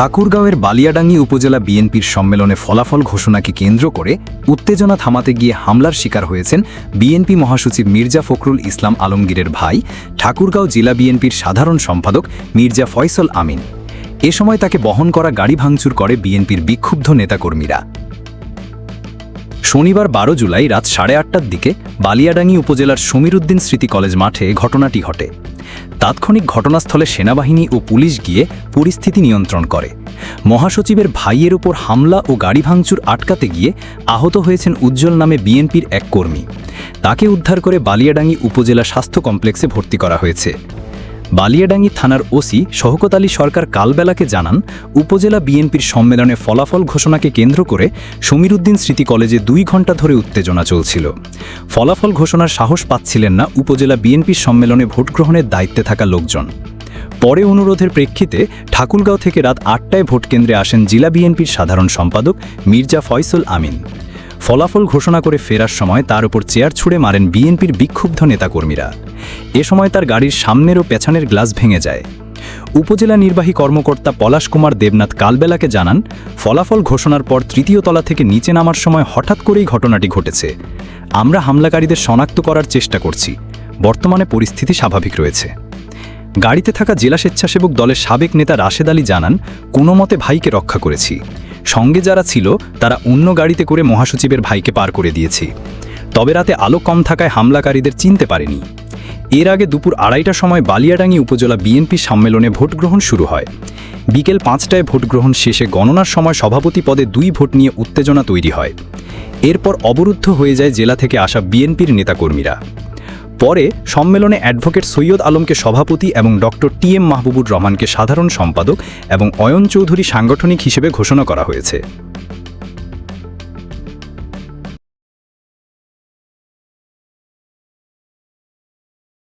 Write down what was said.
ঠাকুরগাঁওয়ের বালিয়াডাঙ্গি উপজেলা বিএনপির সম্মেলনে ফলাফল ঘোষণাকে কেন্দ্র করে উত্তেজনা থামাতে গিয়ে হামলার শিকার হয়েছেন বিএনপি মহাসচিব মির্জা ফখরুল ইসলাম আলমগীরের ভাই, ঠাকুরগাঁও জেলা বিএনপির সাধারণ সম্পাদক মির্জা ফয়সল আমিন। এ সময় তাকে বহন করা গাড়ি ভাঙচুর করে বিএনপির বিক্ষুব্ধ নেতাকর্মীরা। শনিবার বারো জুলাই রাত সাড়ে আটটার দিকে বালিয়াডাঙ্গি উপজেলার সমীরুদ্দিন স্মৃতি কলেজ মাঠে ঘটনাটি ঘটে। তাৎক্ষণিক ঘটনাস্থলে সেনাবাহিনী ও পুলিশ গিয়ে পরিস্থিতি নিয়ন্ত্রণ করে। মহাসচিবের ভাইয়ের ওপর হামলা ও গাড়ি ভাঙচুর আটকাতে গিয়ে আহত হয়েছেন উজ্জ্বল নামে বিএনপির এক কর্মী। তাকে উদ্ধার করে বালিয়াডাঙ্গি উপজেলা স্বাস্থ্য কমপ্লেক্সে ভর্তি করা হয়েছে। বালিয়াডাঙ্গি থানার ওসি শহকত আলী সরকার কালবেলাকে জানান, উপজেলা বিএনপির সম্মেলনে ফলাফল ঘোষণাকে কেন্দ্র করে সমীরুদ্দিন স্মৃতি কলেজে দুই ঘণ্টা ধরে উত্তেজনা চলছিল। ফলাফল ঘোষণার সাহস পাচ্ছিলেন না উপজেলা বিএনপির সম্মেলনে ভোট গ্রহণের দায়িত্বে থাকা লোকজন। পরে অনুরোধের প্রেক্ষিতে ঠাকুরগাঁও থেকে রাত আটটায় ভোটকেন্দ্রে আসেন জেলা বিএনপির সাধারণ সম্পাদক মির্জা ফয়সল আমিন। ফলাফল ঘোষণা করে ফেরার সময় তার উপর চেয়ার ছুঁড়ে মারেন বিএনপির বিক্ষুব্ধ নেতাকর্মীরা। এ সময় তার গাড়ির সামনের ও পেছনের গ্লাস ভেঙে যায়। উপজেলা নির্বাহী কর্মকর্তা পলাশ কুমার দেবনাথ কালবেলাকে জানান, ফলাফল ঘোষণার পর তৃতীয় তলা থেকে নিচে নামার সময় হঠাৎ করেই ঘটনাটি ঘটেছে। আমরা হামলাকারীদের শনাক্ত করার চেষ্টা করছি। বর্তমানে পরিস্থিতি স্বাভাবিক রয়েছে। গাড়িতে থাকা জেলা স্বেচ্ছাসেবক দলের সাবেক নেতা রাশেদ আলী জানান, কোনো মতে ভাইকে রক্ষা করেছি। সঙ্গে যারা ছিল, তারা অন্য গাড়িতে করে মহাসচিবের ভাইকে পার করে দিয়েছে। তবে রাতে আলো কম থাকায় হামলাকারীদের চিনতে পারেনি। এর আগে দুপুর আড়াইটার সময় বালিয়াডাঙ্গি উপজেলা বিএনপি সম্মেলনে ভোট গ্রহণ শুরু হয়। বিকেল পাঁচটায় ভোট গ্রহণ শেষে গণনার সময় সভাপতি পদে দুই ভোট নিয়ে উত্তেজনা তৈরি হয়। এরপর অবরুদ্ধ হয়ে যায় জেলা থেকে আসা বিএনপির নেতাকর্মীরা। পরে সম্মেলনে অ্যাডভোকেট সৈয়দ আলমকে সভাপতি এবং ডক্টর টি এম মাহবুবুর রহমানকে সাধারণ সম্পাদক এবং অয়ন চৌধুরী সাংগঠনিক হিসেবে ঘোষণা করা হয়েছে।